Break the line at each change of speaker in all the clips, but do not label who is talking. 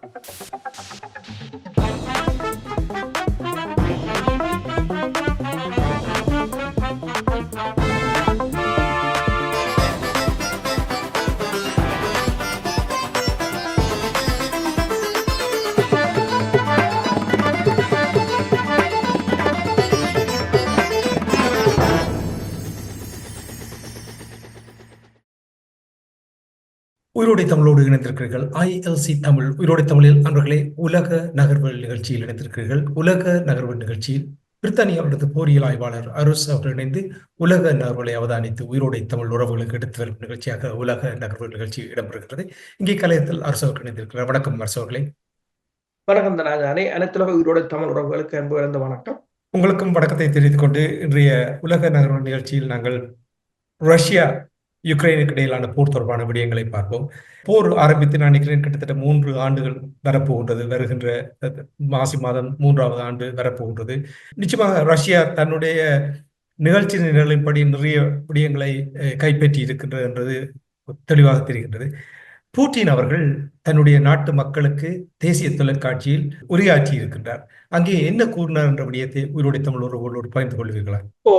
Thank you. உயிரோடை தமிழோடு இணைந்திருக்கிறீர்கள். ILC Tamil உயிரோடை தமிழில் அன்பர்களே உலக நகர்வுகள் நிகழ்ச்சியில் இணைந்திருக்கிறீர்கள். உலக நகர்வு நிகழ்ச்சியில் பிரித்தானியாவினது போரியல் ஆய்வாளர் அருஸ் அவர்கள் இணைந்து உலக நகர்வுகளை அவதானித்து உயிரோடை தமிழ் உறவுகளுக்கு எடுத்து வரும் நிகழ்ச்சியாக உலக நகர்வு நிகழ்ச்சி இடம்பெறுகிறது. இங்கே கலையத்தில் அரசு அவர்கள் இணைந்திருக்கிறார். வணக்கம் அரசு அவர்களே.
வணக்கம் தனாஜானே அனைத்துலக உயிரோட தமிழ் உறவுகளுக்கு அன்பு இழந்த வணக்கம்.
உங்களுக்கும் வணக்கத்தை தெரிவித்துக் கொண்டு இன்றைய உலக நகர்வு நிகழ்ச்சியில் நாங்கள் ரஷ்யா யுக்ரைனுக்கு இடையிலான போர் தொடர்பான விடயங்களை பார்ப்போம். போர் ஆரம்பித்து நான் நினைக்கிறேன் கிட்டத்தட்ட மூன்று ஆண்டுகள் வரப்போகின்றது. வருகின்ற மாசி மாதம் மூன்றாவது ஆண்டு வரப்போகின்றது. நிச்சயமாக ரஷ்யா தன்னுடைய நிகழ்ச்சி நிரலின்படி நிறைய விடயங்களை கைப்பற்றி இருக்கின்றது என்றது தெளிவாக தெரிகின்றது. பூட்டின் அவர்கள் தன்னுடைய நாட்டு மக்களுக்கு தேசிய தொலைக்காட்சியில் உரையாற்றி இருக்கின்றார் அங்கே என்ன கூறினார் என்ற விடயத்தை உயிரோடை தமிழ் உறவுகளோடு பகிர்ந்து கொள்வீர்களா?
ஓ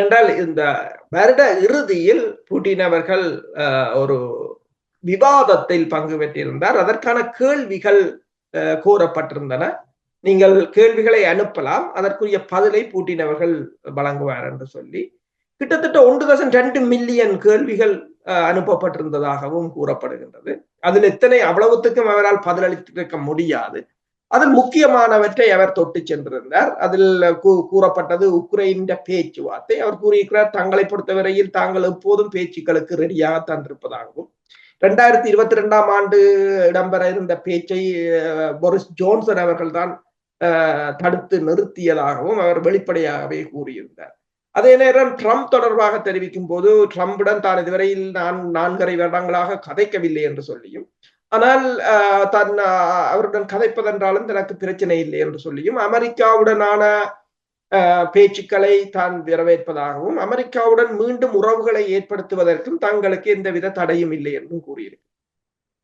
என்றால் இந்த வருட இறுதியில் பூட்டின் அவர்கள் ஒரு விவாதத்தில் பங்கு பெற்றிருந்தார். அதற்கான கேள்விகள் கூறப்பட்டிருந்தன. நீங்கள் கேள்விகளை அனுப்பலாம். அதற்குரிய பதிலை பூட்டின் அவர்கள் வழங்குவார் என்று சொல்லி. கிட்டத்தட்ட ஒன்று தசம் ரெண்டு மில்லியன் கேள்விகள் அனுப்பப்பட்டிருந்ததாகவும் கூறப்படுகின்றது. அதில் எத்தனை அவ்வளவுத்துக்கும் அவரால் பதிலளித்திருக்க முடியாது. அதில் முக்கியமானவற்றை அவர் தொட்டு சென்றிருந்தார். அதில் கூறப்பட்டது உக்ரைன் பேச்சுவார்த்தை. அவர் கூறியிருக்கிறார் தங்களை பொறுத்தவரையில் தாங்கள் எப்போதும் பேச்சுக்களுக்கு ரெடியாக தந்திருப்பதாகவும். ரெண்டாயிரத்தி இருபத்தி ரெண்டாம் ஆண்டு இடம்பெற இருந்த பேச்சை பொரிஸ் ஜோன்சன் அவர்கள்தான் தடுத்து நிறுத்தியதாகவும் அவர் வெளிப்படையாகவே கூறியிருந்தார். அதே நேரம் ட்ரம்ப் தொடர்பாக தெரிவிக்கும் போது ட்ரம்புடன் தான் இதுவரையில் நான் நான்கரை வருடங்களாக கதைக்கவில்லை என்று சொல்லியும் ஆனால் தன் அவருடன் கதைப்பதென்றாலும் தனக்கு பிரச்சனை இல்லை என்று சொல்லியும் அமெரிக்காவுடனான பேச்சுக்களை தான் வரவேற்பதாகவும் அமெரிக்காவுடன் மீண்டும் உறவுகளை ஏற்படுத்துவதற்கும் தங்களுக்கு எந்தவித தடையும் இல்லை என்றும் கூறியிருக்கு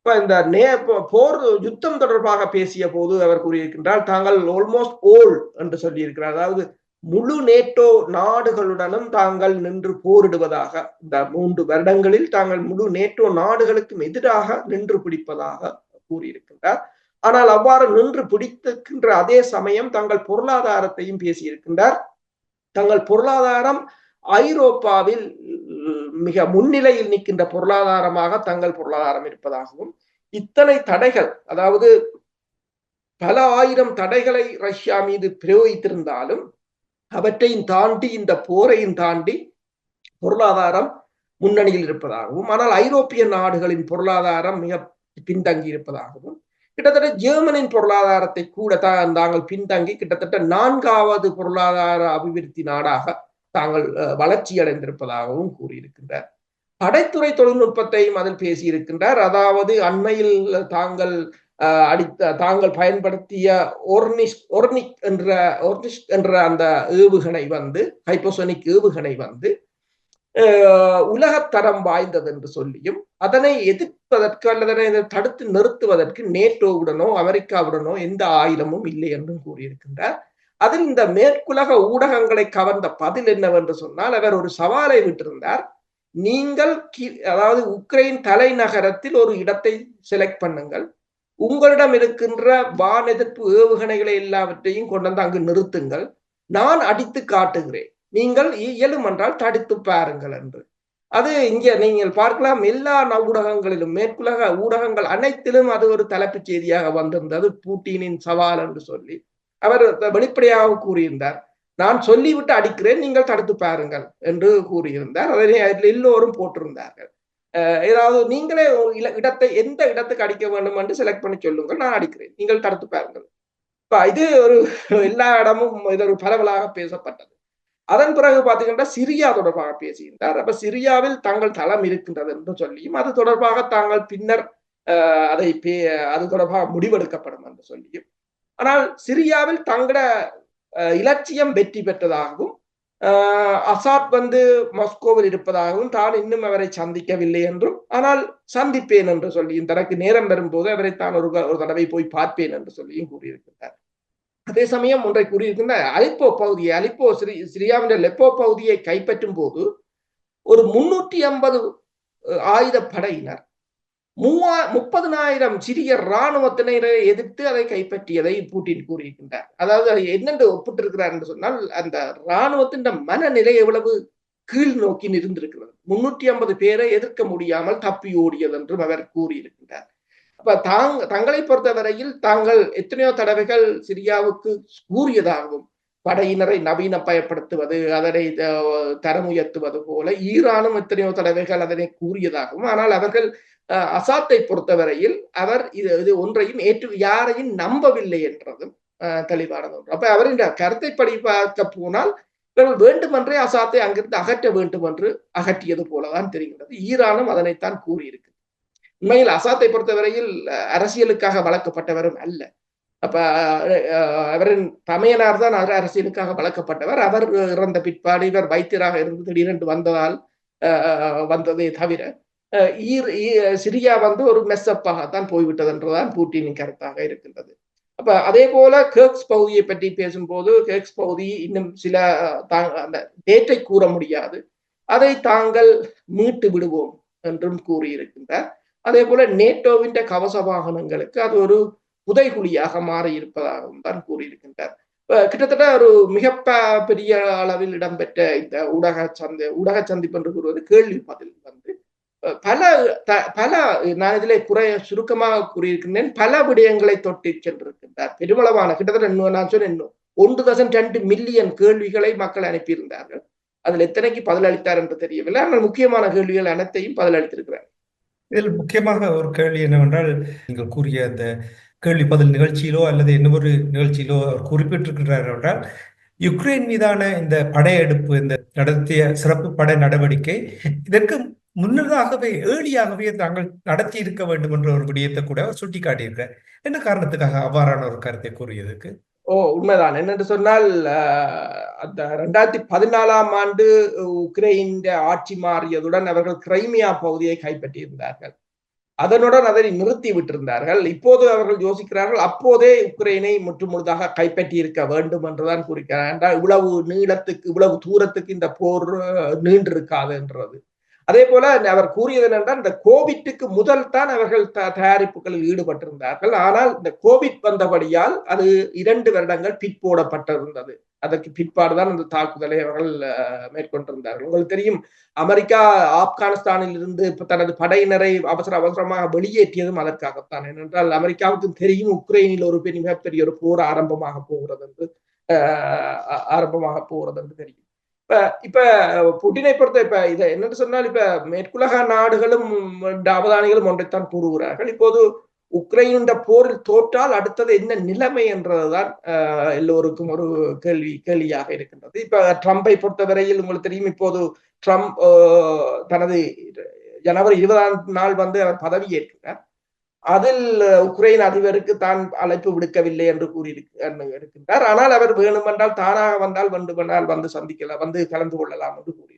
இப்ப இந்த நே போர் யுத்தம் தொடர்பாக பேசிய போது அவர் கூறியிருக்கின்றால் தாங்கள் ஆல்மோஸ்ட் ஓல் என்று சொல்லியிருக்கிறார். அதாவது முழு நேட்டோ நாடுகளுடனும் தாங்கள் நின்று போரிடுவதாக இந்த மூன்று வருடங்களில் தாங்கள் முழு நேட்டோ நாடுகளுக்கும் எதிராக நின்று பிடிப்பதாக கூறியிருக்கின்றார். ஆனால் அவ்வாறு நின்று பிடித்திருக்கின்ற அதே சமயம் தங்கள் பொருளாதாரத்தையும் பேசியிருக்கின்றார். தங்கள் பொருளாதாரம் ஐரோப்பாவில் மிக முன்னிலையில் நிற்கின்ற பொருளாதாரமாக தங்கள் பொருளாதாரம் இருப்பதாகவும் இத்தனை தடைகள் அதாவது பல ஆயிரம் தடைகளை ரஷ்யா மீது பிரயோகித்திருந்தாலும் அவற்றையும் தாண்டி இந்த போரையும் தாண்டி பொருளாதாரம் முன்னணியில் இருப்பதாகவும் ஆனால் ஐரோப்பிய நாடுகளின் பொருளாதாரம் மிக பின்தங்கி இருப்பதாகவும் கிட்டத்தட்ட ஜெர்மனின் பொருளாதாரத்தை கூட தான் தாங்கள் பின்தங்கி கிட்டத்தட்ட நான்காவது பொருளாதார அபிவிருத்தி நாடாக தாங்கள் வளர்ச்சி அடைந்திருப்பதாகவும் கூறியிருக்கின்றார். படைத்துறை தொழில்நுட்பத்தையும் அதில் பேசியிருக்கின்றார். அதாவது அண்மையில் தாங்கள் அடித்த தாங்கள் பயன்படுத்திய ஒர்னிஷ் ஒர்னிக் என்ற ஒர்னிஷ் என்ற அந்த ஏவுகணை வந்து ஹைப்போசோனிக் ஏவுகணை வந்து உலகத்தரம் வாய்ந்தது என்று சொல்லியும் அதனை எதிர்ப்பதற்கு அல்லது அதனை தடுத்து நிறுத்துவதற்கு நேட்டோவுடனோ அமெரிக்காவுடனோ எந்த ஆயுதமும் இல்லை என்றும் கூறியிருக்கின்றார். அதில் இந்த மேற்குலக ஊடகங்களை கவர்ந்த பதில் என்னவென்று சொன்னால் அவர் ஒரு சவாலை விட்டிருந்தார். நீங்கள் அதாவது உக்ரைன் தலைநகரத்தில் ஒரு இடத்தை செலக்ட் பண்ணுங்கள். உங்களிடம் இருக்கின்ற வான் எதிர்ப்பு ஏவுகணைகளை எல்லாவற்றையும் கொண்டு வந்து அங்கு நிறுத்துங்கள். நான் அடித்து காட்டுகிறேன். நீங்கள் இயலும் என்றால் தடுத்து பாருங்கள் என்று. அது இங்கே நீங்கள் பார்க்கலாம். எல்லா ஊடகங்களிலும் மேற்குலக ஊடகங்கள் அனைத்திலும் அது ஒரு தலைப்பு செய்தியாக வந்திருந்தது. பூட்டினின் சவால் என்று சொல்லி. அவர் வெளிப்படையாக கூறியிருந்தார். நான் சொல்லிவிட்டு அடிக்கிறேன். நீங்கள் தடுத்து பாருங்கள் என்று கூறியிருந்தார். அதனை அதில் எல்லோரும் போட்டிருந்தார்கள். ஏதாவது நீங்களே இடத்தை எந்த இடத்துக்கு அடிக்க வேண்டும் என்று செலக்ட் பண்ணி சொல்லுங்கள். நான் அடிக்கிறேன். நீங்கள் தடுத்து பாருங்கள். இது ஒரு எல்லா இடமும் இது ஒரு பரவலாக பேசப்பட்டது. அதன் பிறகு பாத்தீங்கன்னா சிரியா தொடர்பாக பேசுகின்றார். அப்ப சிரியாவில் தங்கள் தளம் இருக்கின்றது என்று சொல்லியும் அது தொடர்பாக தாங்கள் பின்னர் அதை பே அது தொடர்பாக முடிவெடுக்கப்படும் என்று சொல்லியும். ஆனால் சிரியாவில் தங்கள இலட்சியம் வெற்றி பெற்றதாகவும் அசாத் வந்து மாஸ்கோவில் இருப்பதாகவும் தான் இன்னும் அவரை சந்திக்கவில்லை என்றும் ஆனால் சந்திப்பேன் என்று சொல்லியும் தனக்கு நேரம் வரும்போது அவரை தான் ஒரு ஒரு தடவை போய் பார்ப்பேன் என்று சொல்லியும் கூறியிருக்கின்றார். அதே சமயம் ஒன்றை கூறியிருக்கின்ற அலிப்போ பகுதியை அலிப்போ சிரி சிரியாவின் லெப்போ பகுதியை கைப்பற்றும் போது ஒரு முன்னூற்றி ஐம்பது ஆயுத படையினர் மூவா முப்பதனாயிரம் சிறிய இராணுவத்தினரை எதிர்த்து அதை கைப்பற்றியதை பூட்டின் கூறியிருக்கின்றார். அதாவது அதை என்னென்று ஒப்பிட்டிருக்கிறார் என்று சொன்னால் அந்த இராணுவத்தின் மனநிலை எவ்வளவு கீழ் நோக்கி இருந்திருக்கிறது முன்னூற்றி ஐம்பது பேரை எதிர்க்க முடியாமல் தப்பி ஓடியது என்றும் அவர் கூறியிருக்கின்றார். அப்ப தாங் தங்களை பொறுத்தவரையில் தாங்கள் எத்தனையோ தடவைகள் சிரியாவுக்கு கூறியதாகவும் படையினரை நவீன பயப்படுத்துவது அதனை தரம் உயர்த்துவது போல ஈரானும் எத்தனையோ தடவைகள் அதனை கூறியதாகவும் ஆனால் அவர்கள் அசாத்தை பொறுத்தவரையில் அவர் இது இது ஒன்றையும் ஏற்று யாரையும் நம்பவில்லை என்றதும் தெளிவானது ஒன்று அப்ப அவர் கருத்தை கருத்தைப்படி பார்க்க போனால் இவர்கள் வேண்டுமென்றே அசாத்தை அங்கிருந்து அகற்ற வேண்டும் என்று அகற்றியது போலதான் தெரிகின்றது. ஈரானும் அதனைத்தான் கூறியிருக்கு. உண்மையில் அசாத்தை பொறுத்தவரையில் அரசியலுக்காக வளர்க்கப்பட்டவரும் அல்ல. அப்ப அவரின் தமையனார் தான் அரசியலுக்காக வளர்க்கப்பட்டவர். அவர் இறந்த பிற்பாடு இவர் வைத்தியராக இருந்து திடீரென்று வந்ததால் வந்ததே தவிர சிரியா வந்து ஒரு மெஸ்ஸப்பாகத்தான் போய்விட்டது என்றுதான் பூட்டினின் கருத்தாக இருக்கின்றது. அப்ப அதே போல கேர்க்ஸ் பகுதியை பற்றி பேசும்போது கேக்ஸ் பகுதி இன்னும் சில அந்த டேட்டை கூற முடியாது. அதை தாங்கள் மீட்டு விடுவோம் என்றும் கூறியிருக்கின்றார். அதே போல நேட்டோவின் கவச வாகனங்களுக்கு அது ஒரு புதைகுழியாக மாறியிருப்பதாகவும் தான் கூறியிருக்கின்றார். கிட்டத்தட்ட ஒரு மிக பெரிய அளவில் இடம்பெற்ற இந்த ஊடக சந்தை ஊடக சந்திப்பு என்று கூறுவது கேள்வி பதில் வந்து பல பல நான் இதிலே குறை சுருக்கமாக கூறியிருக்கின்றேன். பல விடயங்களை தொட்டு சென்றிருக்கின்றார். பெருமளவான கிட்டத்தட்ட இன்னும் நான் சொன்னேன் இன்னும் ஒன்று தசம் ரெண்டு மில்லியன் கேள்விகளை மக்கள் அனுப்பியிருந்தார்கள். அதில் எத்தனைக்கு பதிலளித்தார் என்று தெரியவில்லை. ஆனால் முக்கியமான கேள்விகள் அனைத்தையும் பதிலளித்திருக்கிறார்.
இதில் முக்கியமாக ஒரு கேள்வி என்னவென்றால் நீங்கள் கூறிய அந்த கேள்வி பதில் நிகழ்ச்சியிலோ அல்லது இன்னொரு நிகழ்ச்சியிலோ அவர் குறிப்பிட்டிருக்கிறார் என்றால் யுக்ரைன் மீதான இந்த படையெடுப்பு இந்த நடத்திய சிறப்பு படை நடவடிக்கை இதற்கு முன்னதாகவே ஏழியாகவே தாங்கள் நடத்தி இருக்க வேண்டும் என்ற ஒரு விடயத்தை கூட அவர் சுட்டிக்காட்டியிருக்கிறார். என்ன காரணத்துக்காக அவ்வாறான ஒரு கருத்தை கூறியதுக்கு
ஓ உண்மைதான். என்னென்று சொன்னால் அந்த ரெண்டாயிரத்தி பதினாலாம் ஆண்டு உக்ரைன் ஆட்சி மாறியதுடன் அவர்கள் கிரைமியா பகுதியை கைப்பற்றியிருந்தார்கள். அதனுடன் அதை நிறுத்தி விட்டிருந்தார்கள். இப்போது அவர்கள் யோசிக்கிறார்கள் அப்போதே உக்ரைனை முற்றுமுழுதாக கைப்பற்றி இருக்க வேண்டும் என்றுதான் கூறுகிறார். என்றால் இவ்வளவு நீளத்துக்கு இவ்வளவு தூரத்துக்கு இந்த போர் நீண்டிருக்காது என்றது. அதே போல அவர் கூறியது என்னென்றால் இந்த கோவிட்டுக்கு முதல் தான் அவர்கள் தயாரிப்புகளில் ஈடுபட்டிருந்தார்கள். ஆனால் இந்த கோவிட் வந்தபடியால் அது இரண்டு வருடங்கள் பிற்போடப்பட்டிருந்தது. அதற்கு பிற்பாடுதான் அந்த தாக்குதலை அவர்கள் மேற்கொண்டிருந்தார்கள். உங்களுக்கு தெரியும் அமெரிக்கா ஆப்கானிஸ்தானில் இருந்து தனது படையினரை அவசர அவசரமாக வெளியேற்றியதும் அதற்காகத்தான். ஏனென்றால் அமெரிக்காவுக்கு தெரியும் உக்ரைனில் ஒரு பெரிய மிகப்பெரிய ஒரு போர் ஆரம்பமாக போகிறது என்று ஆரம்பமாக போகிறது என்று தெரியும். இப்ப இப்ப புட்டினை பொறுத்த இப்ப இதை என்னன்னு சொன்னால் இப்ப மேற்குலக நாடுகளும் அவதானிகளும் ஒன்றைத்தான் கூறுகிறார்கள். இப்போது உக்ரைன் போரில் தோற்றால் அடுத்தது என்ன நிலைமை என்றதுதான் எல்லோருக்கும் ஒரு கேள்வி கேள்வியாக இருக்கின்றது. இப்ப ட்ரம்பை பொறுத்தவரையில் உங்களுக்கு தெரியும் இப்போது ட்ரம்ப் தனது ஜனவரி இருபதாம் நாள் வந்து அவர் பதவி ஏற்கிறார். அதில் உக்ரைன் அதிபருக்கு தான் அழைப்பு விடுக்கவில்லை என்று கூறியிருக்கின்றார் ஆனால் அவர் வேணுமென்றால் தானாக வந்தால் வேண்டுமென்றால் வந்து சந்திக்கலாம் வந்து கலந்து கொள்ளலாம் என்று கூறி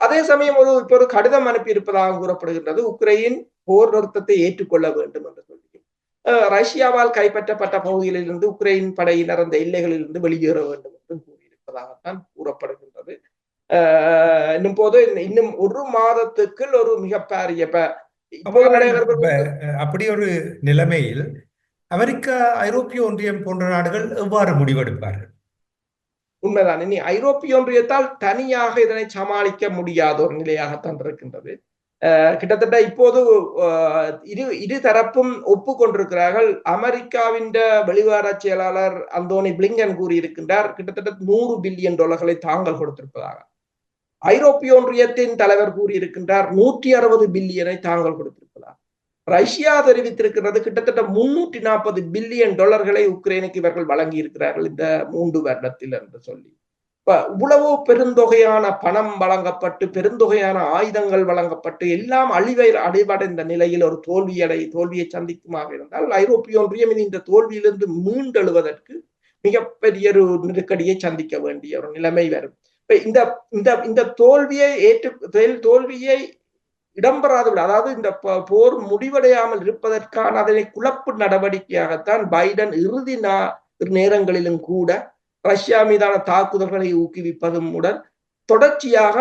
அதே சமயம் ஒரு இப்போ ஒரு கடிதம் அனுப்பி இருப்பதாக கூறப்படுகின்றது. உக்ரைன் போர் நிறுத்தத்தை ஏற்றுக்கொள்ள வேண்டும் என்று சொல்லி ரஷ்யாவால் கைப்பற்றப்பட்ட பகுதிகளிலிருந்து உக்ரைன் படையினர் அந்த எல்லைகளில் இருந்து வெளியேற வேண்டும் என்று கூறியிருப்பதாகத்தான் கூறப்படுகின்றது. இன்னும் போது இன்னும் ஒரு மாதத்துக்குள் ஒரு மிகப்பெரிய
அப்படி ஒரு நிலைமையில் அமெரிக்கா ஐரோப்பிய ஒன்றியம் போன்ற நாடுகள் எவ்வாறு முடிவெடுப்பார்கள்?
உண்மைதான். இனி ஐரோப்பிய ஒன்றியத்தால் தனியாக இதனை சமாளிக்க முடியாத ஒரு நிலையாகத்தான் இருக்கின்றது. கிட்டத்தட்ட இப்போது இரு இரு தரப்பும் ஒப்புக்கொண்டிருக்கிறார்கள். அமெரிக்காவின் வெளிவார செயலாளர் அந்தோனி பிளிங்கன் கூறியிருக்கின்றார் கிட்டத்தட்ட நூறு பில்லியன் டாலர்களை தாங்கள் கொடுத்திருப்பதாக. ஐரோப்பிய ஒன்றியத்தின் தலைவர் கூறியிருக்கின்றார் நூற்றி அறுபது பில்லியனை தாங்கள் கொடுத்திருப்பதாக ரஷ்யா தெரிவித்திருக்கிறது கிட்டத்தட்ட முன்னூற்றி நாற்பது பில்லியன் டாலர்களை உக்ரைனுக்கு இவர்கள் வழங்கி இருக்கிறார்கள் இந்த மூன்று வருடத்தில் என்று சொல்லி. இவ்வளவு பெருந்தொகையான பணம் வழங்கப்பட்டு பெருந்தொகையான ஆயுதங்கள் வழங்கப்பட்டு எல்லாம் அழிவை அடைவடைந்த நிலையில் ஒரு தோல்வியடை தோல்வியை சந்திக்குமாக இருந்தால் ஐரோப்பிய ஒன்றியம் இந்த தோல்வியிலிருந்து மீண்டெழுவதற்கு மிகப்பெரிய ஒரு நெருக்கடியை சந்திக்க வேண்டிய ஒரு நிலைமை வரும். இந்த இந்த இந்த தோல்வியை ஏற்று தோல்வியை இடம்பெறாது விட. அதாவது இந்த போர் முடிவடையாமல் இருப்பதற்கான அதனை குழப்பு நடவடிக்கையாகத்தான் பைடன் இறுதி நேரங்களிலும் கூட ரஷ்யா மீதான தாக்குதல்களை ஊக்குவிப்பதும் உடன் தொடர்ச்சியாக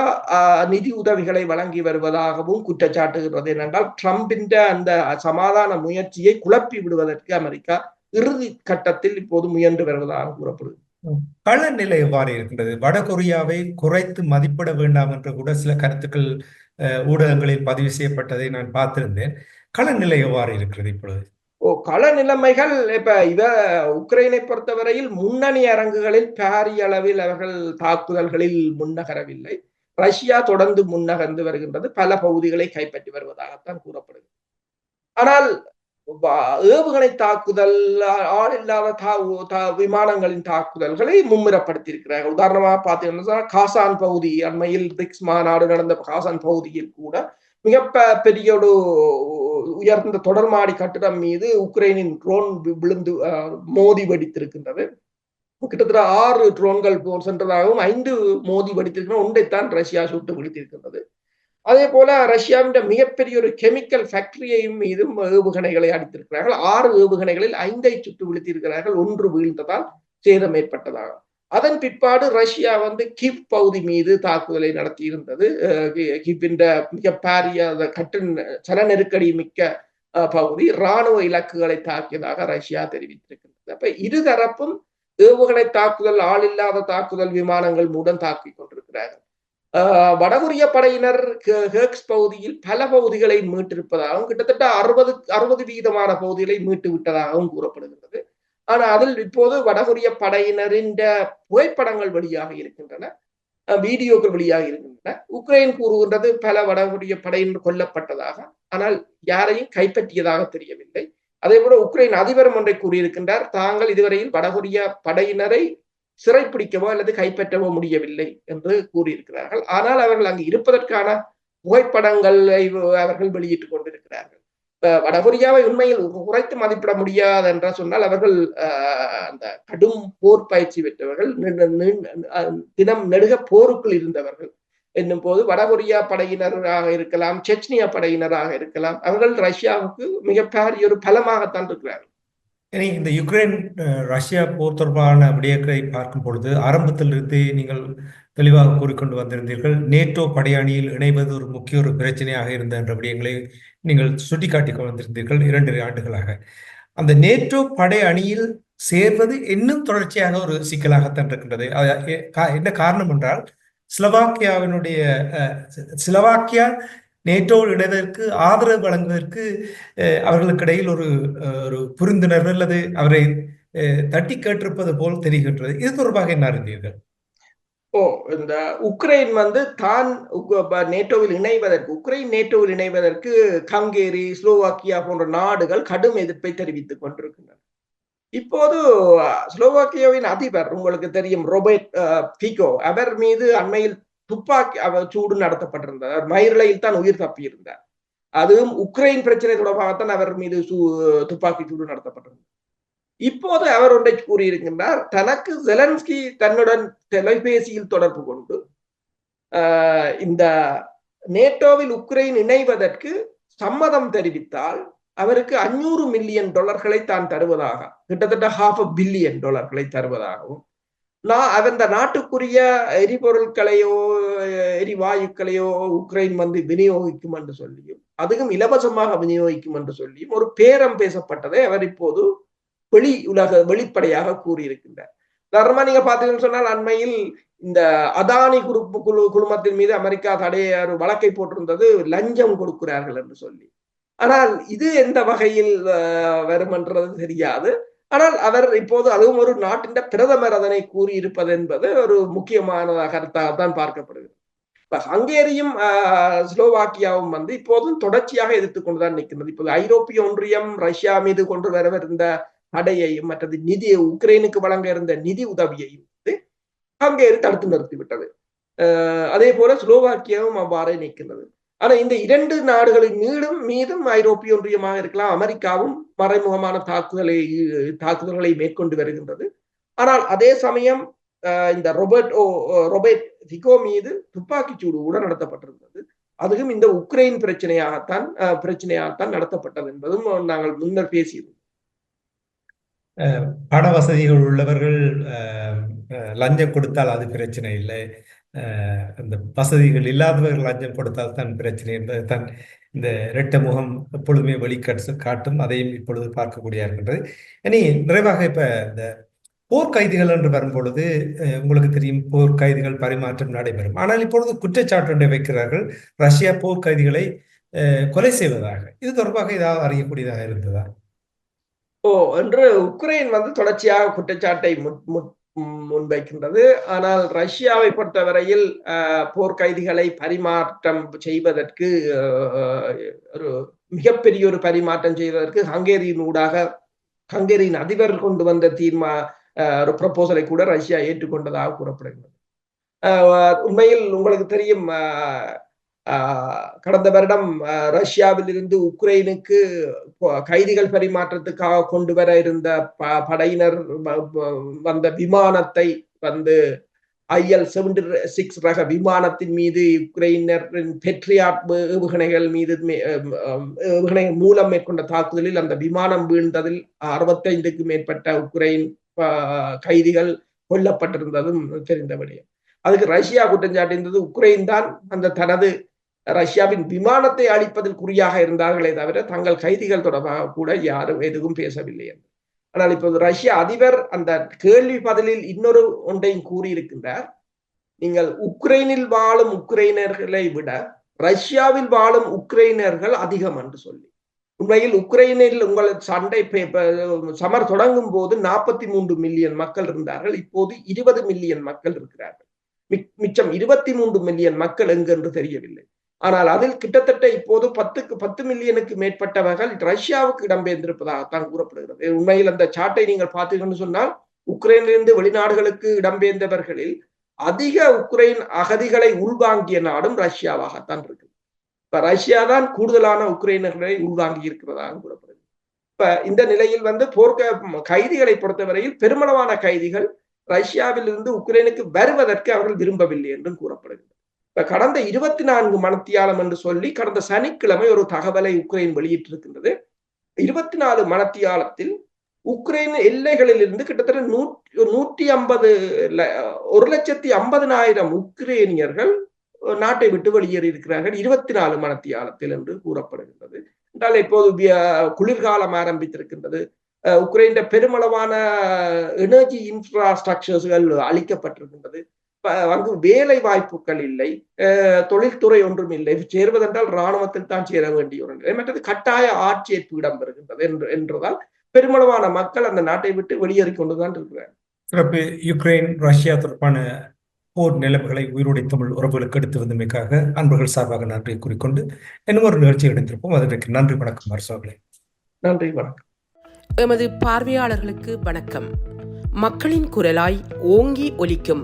நிதி உதவிகளை வழங்கி வருவதாகவும் குற்றச்சாட்டுகிறது ஏனென்றால் ட்ரம்பின் அந்த சமாதான முயற்சியை குழப்பி விடுவதற்கு அமெரிக்கா இறுதி கட்டத்தில் இப்போது முயன்று வருவதாக கூறப்படுது
கள நிலை எவ்வாறு இருக்கின்றது? வடகொரியாவை குறைத்து மதிப்பிட வேண்டாம் என்று கூட சில கருத்துக்கள் ஊடகங்களில் பதிவு செய்யப்பட்டதை நான் பார்த்திருந்தேன். களநிலை எவ்வாறு இருக்கிறது இப்பொழுது?
ஓ கள நிலைமைகள் இப்ப இத உக்ரைனை பொறுத்தவரையில் முன்னணி அரங்குகளில் பாரிய அளவில் அவர்கள் தாக்குதல்களில் முன்னகரவில்லை. ரஷ்யா தொடர்ந்து முன்னகர்ந்து வருகின்றது. பல பகுதிகளை கைப்பற்றி வருவதாகத்தான் கூறப்படுகிறது. ஆனால் ஏவுகணை தாக்குதல் ஆள் இல்லாத விமானங்களின் தாக்குதல்களை மும்முரப்படுத்தியிருக்கிறார்கள். உதாரணமாக பார்த்தீங்கன்னா காசான் பகுதி அண்மையில் பிரிக்ஸ் மாநாடு நடந்த காசான் பகுதியில் கூட மிக பெரிய ஒரு உயர்ந்த தொடர்மாடி கட்டிடம் மீது உக்ரைனின் ட்ரோன் விழுந்து மோதி வெடித்திருக்கின்றது. கிட்டத்தட்ட ஆறு ட்ரோன்கள் சென்றதாகவும் ஐந்து மோதி வெடித்திருக்கின்றன. ஒன்றைத்தான் ரஷ்யா சுட்டு வெடித்திருக்கின்றது அதே போல ரஷ்யாவின் மிகப்பெரிய ஒரு கெமிக்கல் ஃபேக்டரியையும் மீதும் ஏவுகணைகளை அடித்திருக்கிறார்கள். ஆறு ஏவுகணைகளில் ஐந்தை சுட்டு விழுத்திருக்கிறார்கள் ஒன்று வீழ்ந்ததால் சேதம் ஏற்பட்டதாக அதன் பிற்பாடு ரஷ்யா வந்து கிவ் பகுதி மீது தாக்குதலை நடத்தி இருந்தது மிக பாரிய கட்டு சன நெருக்கடி மிக்க பகுதி இராணுவ இலக்குகளை தாக்கியதாக ரஷ்யா தெரிவித்திருக்கின்றது. அப்ப இருதரப்பும் ஏவுகணை தாக்குதல் ஆள் இல்லாத தாக்குதல் விமானங்கள் மூலம் தாக்கி கொண்டிருக்கிறார்கள். வடகொரிய படையினர் ஹேக்ஸ் பகுதியில் பல பகுதிகளை மீட்டிருப்பதாகவும் கிட்டத்தட்ட அறுபது அறுபது வீதமான பகுதிகளை மீட்டு விட்டதாகவும் கூறப்படுகிறது ஆனால் அதில் இப்போது வடகொரிய படையினரின் புகைப்படங்கள் வெளியாக இருக்கின்றன. வீடியோக்கள் வெளியாக இருக்கின்றன. உக்ரைன் கூறுகின்றது பல வடகொரிய படையினர் கொல்லப்பட்டதாக. ஆனால் யாரையும் கைப்பற்றியதாக தெரியவில்லை. அதே போல உக்ரைன் அதிபர் ஒன்றை கூறியிருக்கின்றார். தாங்கள் இதுவரையில் வடகொரிய படையினரை சிறைப்பிடிக்கவோ அல்லது கைப்பற்றவோ முடியவில்லை என்று கூறியிருக்கிறார்கள். ஆனால் அவர்கள் அங்கு இருப்பதற்கான புகைப்படங்களை அவர்கள் வெளியிட்டுக் கொண்டிருக்கிறார்கள். வடகொரியாவை உண்மையில் குறைத்து மதிப்பிட முடியாது என்று சொன்னால் அவர்கள் அந்த கடும் போர் பயிற்சி பெற்றவர்கள் தினம் நெடுக போருக்குள் இருந்தவர்கள் என்னும் போது வடகொரியா படையினராக இருக்கலாம் செச்னியா படையினராக இருக்கலாம் அவர்கள் ரஷ்யாவுக்கு மிக ஒரு பலமாகத்தான் இருக்கிறார்கள்.
இந்த யுக்ரைன் ரஷ்யா போர் தொடர்பான விடயங்களை பார்க்கும் பொழுது ஆரம்பத்திலிருந்தே நீங்கள் தெளிவாக கூறிக்கொண்டு வந்திருந்தீர்கள் நேட்டோ படையணியில் இணைவது ஒரு முக்கிய ஒரு பிரச்சனையாக இருந்த என்ற விடயங்களை நீங்கள் சுட்டிக்காட்டி வந்திருந்தீர்கள் இரண்டு ஆண்டுகளாக. அந்த நேட்டோ படை அணியில் சேர்வது இன்னும் தொடர்ச்சியாக ஒரு சிக்கலாகத்தான் இருக்கின்றது. என்ன காரணம் என்றால் ஸ்லோவாக்கியாவினுடைய ஸ்லோவாக்கியா நேட்டோவில் இணைவதற்கு ஆதரவு வழங்குவதற்கு அவர்களுக்கு இடையில் ஒரு ஒரு புரிந்துணர்வு அல்லது அவரை தட்டி கேட்டிருப்பது போல் தெரிகின்றது. இது தொடர்பாக என்ன அறிந்தீர்கள்?
ஓ இந்த உக்ரைன் வந்து தான் நேட்டோவில் இணைவதற்கு உக்ரைன் நேட்டோவில் இணைவதற்கு ஹங்கேரி ஸ்லோவாக்கியா போன்ற நாடுகள் கடும் எதிர்ப்பை தெரிவித்துக் கொண்டிருக்கின்றன. இப்போது ஸ்லோவாக்கியாவின் அதிபர் உங்களுக்கு தெரியும் ரோபர்ட் பிகோ அவர் மீது அண்மையில் துப்பாக்கி அவர் சூடு நடத்தப்பட்டிருந்தார் மயிரிழையில் தான் உயிர் தப்பியிருந்தார். அதுவும் உக்ரைன் பிரச்சனை தொடர்பாகத்தான் அவர் மீது துப்பாக்கி சூடு நடத்தப்பட்டிருந்தார் இப்போது அவர் ஒன்றை கூறியிருக்கின்றார் தனக்கு ஜெலன்ஸ்கி தன்னுடன் தொலைபேசியில் தொடர்பு கொண்டு இந்த நேட்டோவில் உக்ரைன் இணைவதற்கு சம்மதம் தெரிவித்தால் அவருக்கு அஞ்சூறு மில்லியன் டாலர்களை தான் தருவதாக கிட்டத்தட்ட ஹாஃப் அ பில்லியன் டாலர்களை தருவதாகவும் நான் அந்த நாட்டுக்குரிய எரிபொருட்களையோ எரிவாயுக்களையோ உக்ரைன் வந்து விநியோகிக்கும் என்று சொல்லியும் அதுவும் இலவசமாக விநியோகிக்கும் என்று சொல்லியும் ஒரு பேரம் பேசப்பட்டதை அவர் இப்போது வெளி உலக வெளிப்படையாக கூறியிருக்கின்றார். தர்மா நீங்க பாத்தீங்கன்னு சொன்னால் அண்மையில் இந்த அதானி குரூப் குழு குழுமத்தின் மீது அமெரிக்கா தடைய ஒரு வழக்கை போட்டிருந்தது லஞ்சம் கொடுக்கிறார்கள் என்று சொல்லி. ஆனால் இது எந்த வகையில் வரும் என்றது தெரியாது. ஆனால் அவர் இப்போது அதுவும் ஒரு நாட்டின் பிரதமர் அதனை கூறியிருப்பது என்பது ஒரு முக்கியமான தான் பார்க்கப்படுகிறது. இப்ப ஹங்கேரியும் ஸ்லோவாக்கியாவும் வந்து இப்போதும் தொடர்ச்சியாக எதிர்த்து கொண்டுதான் நிற்கின்றது. இப்போது ஐரோப்பிய ஒன்றியம் ரஷ்யா மீது கொண்டு வரவிருந்த தடையையும் மற்றது நிதி உக்ரைனுக்கு வழங்க இருந்த நிதி உதவியையும் வந்து ஹங்கேரி தடுத்து நிறுத்திவிட்டது. அதே போல ஸ்லோவாக்கியாவும் அவ்வாறே நிற்கின்றது. ஆனா இந்த இரண்டு நாடுகளின் மீதும் மீதும் ஐரோப்பிய ஒன்றியமாக இருக்கலாம். அமெரிக்காவும் மறைமுகமான தாக்குதலை தாக்குதல்களை மேற்கொண்டு வருகின்றது. ஆனால் அதே சமயம் இந்த ரொபர்ட் ஓ ரொபர்ட் ஃபிகோ மீது துப்பாக்கிச் சூடு கூட நடத்தப்பட்டிருந்தது. அதுவும் இந்த உக்ரைன் பிரச்சனையாகத்தான் பிரச்சனையாகத்தான் நடத்தப்பட்டது என்பதும் நாங்கள் முன்னர் பேசியிருந்தோம்.
பண வசதிகள் உள்ளவர்கள் அஹ், அஹ், லஞ்சம் கொடுத்தால் அது பிரச்சனை இல்லை. அந்த வசதிகள் இல்லாதவர்கள் லஞ்சம் கொடுத்தால் தான் பிரச்சனை என்பது தான் இந்த இரட்ட முகம் எப்பொழுதுமே வெளிக்காட்டு காட்டும். அதையும் இப்பொழுது பார்க்கக்கூடிய இருக்கின்றது இனி நிறைவாக இப்ப இந்த போர்க்கைதிகள் என்று வரும்பொழுது உங்களுக்கு தெரியும் போர்க்கைதிகள் பரிமாற்றம் நடைபெறும். ஆனால் இப்பொழுது குற்றச்சாட்டு ஒன்றை வைக்கிறார்கள். ரஷ்யா போர்க்கைதிகளை கொலை செய்வதாக. இது தொடர்பாக ஏதாவது அறியக்கூடியதாக இருந்ததா?
ஓ என்று உக்ரைன் வந்து தொடர்ச்சியாக குற்றச்சாட்டை முன்- முன்- முன்வைக்கின்றது. ஆனால் ரஷ்யாவை பொறுத்தவரையில் அஹ், போர் கைதிகளை பரிமாற்றம் செய்வதற்கு ஒரு மிகப்பெரிய ஒரு பரிமாற்றம் செய்வதற்கு ஹங்கேரியின் ஊடாக ஹங்கேரியின் அதிபர் கொண்டு வந்த தீர்மா அஹ், ஒரு ப்ரப்போசலை கூட ரஷ்யா ஏற்றுக்கொண்டதாக கூறப்படுகிறது உண்மையில் உங்களுக்கு தெரியும் கடந்த வருடம் அஹ், ரஷ்யாவில் இருந்து உக்ரைனுக்கு கைதிகள் பரிமாற்றத்துக்காக கொண்டு வர இருந்த ப- படையினர் வந்த விமானத்தை வந்து ஐஎல் செவன்டி சிக்ஸ் ரக விமானத்தின் மீது உக்ரைனரின் பெட்ரியாட் ஏவுகணைகள் மீது மே- ஏவுகணைகள் மூலம் மேற்கொண்ட தாக்குதலில் அந்த விமானம் வீழ்ந்ததில் அறுபத்தைந்துக்கு மேற்பட்ட உக்ரைன் கைதிகள் கொல்லப்பட்டிருந்ததும் தெரிந்த விடயம். அதுக்கு ரஷ்யா குற்றம் சாட்டியிருந்தது உக்ரைன் தான். அந்த தனது ரஷ்யாவின் விமானத்தை அழிப்பதில் குறியாக இருந்தார்களே தவிர தங்கள் கைதிகள் தொடர்பாக கூட யாரும் எதுவும் பேசவில்லை என்று. ஆனால் இப்போது ரஷ்ய அதிபர் அந்த கேள்வி பதிலில் இன்னொரு ஒன்றையும் கூறியிருக்கின்றார். நீங்கள் உக்ரைனில் வாழும் உக்ரைனர்களை விட ரஷ்யாவில் வாழும் உக்ரைனர்கள் அதிகம் என்று சொல்லி. உண்மையில் உக்ரைனில் உங்கள் சண்டை சமர் தொடங்கும் போது நாற்பத்தி மூன்று மில்லியன் மக்கள் இருந்தார்கள். இப்போது இருபது மில்லியன் மக்கள் இருக்கிறார்கள். மிச்சம் இருபத்தி மூன்று மில்லியன் மக்கள் எங்கென்று தெரியவில்லை. ஆனால் அதில் கிட்டத்தட்ட இப்போது பத்துக்கு பத்து மில்லியனுக்கு மேற்பட்டவர்கள் ரஷ்யாவுக்கு இடம்பெயர்ந்திருப்பதாகத்தான் கூறப்படுகிறது. உண்மையில் அந்த சாட்டை நீங்கள் பார்த்தீங்கன்னு சொன்னால் உக்ரைனிலிருந்து வெளிநாடுகளுக்கு இடம்பெயர்ந்தவர்களில் அதிக உக்ரைன் அகதிகளை உள்வாங்கிய நாடும் ரஷ்யாவாகத்தான் இருக்கு இப்ப ரஷ்யா தான் கூடுதலான உக்ரைனர்களை உள்வாங்கி இருக்கிறதாக கூறப்படுது இப்ப இந்த நிலையில் வந்து போர்க்க கைதிகளை பொறுத்தவரையில் பெருமளவான கைதிகள் ரஷ்யாவிலிருந்து உக்ரைனுக்கு வருவதற்கு அவர்கள் விரும்பவில்லை என்றும் கூறப்படுகிறது. இப்ப கடந்த இருபத்தி நான்கு மணத்தியாலம் என்று சொல்லி கடந்த சனிக்கிழமை ஒரு தகவலை உக்ரைன் வெளியிட்டிருக்கின்றது. இருபத்தி நாலு மணத்தியாலத்தில் உக்ரைன் எல்லைகளில் இருந்து கிட்டத்தட்ட நூற்றி நூற்றி ஐம்பது ஒரு லட்சத்தி ஐம்பதனாயிரம் உக்ரைனியர்கள் நாட்டை விட்டு வெளியேறி இருக்கிறார்கள் இருபத்தி நாலு மனத்தியாலத்தில் என்று கூறப்படுகின்றது. என்றால் இப்போது குளிர்காலம் ஆரம்பித்திருக்கின்றது. அஹ் உக்ரைன் பெருமளவான எனர்ஜி இன்ஃப்ராஸ்ட்ரக்சர்ஸ்கள் அளிக்கப்பட்டிருக்கின்றது. அங்கு வேலை வாய்ப்புகள் இல்லை தொழில்துறை ஒன்றும் இல்லை. சேர்வதென்றால் இராணுவத்தில் தான் சேர வேண்டிய ஒரு நிலை. மற்றது கட்டாய ஆட்சேர்ப்பு இடம்பெறுகின்றது என்று என்றதால் பெருமளவான மக்கள் அந்த நாட்டை விட்டு வெளியேறி கொண்டுதான் இருக்கிறார்
சிறப்பு. யுக்ரைன் ரஷ்யா தொடர்பான போர் நிலைமைகளை உயிரோடை தமிழ் உறவுகளுக்கு எடுத்து வந்தமைக்காக அன்பர்கள் சார்பாக நன்றியை கூறிக்கொண்டு இன்னும் ஒரு நிகழ்ச்சி எடுத்திருப்போம் அதற்கு நன்றி வணக்கம் அரசோகளே
நன்றி வணக்கம்.
எமது பார்வையாளர்களுக்கு வணக்கம். மக்களின் குரலாய் ஓங்கி ஒலிக்கும்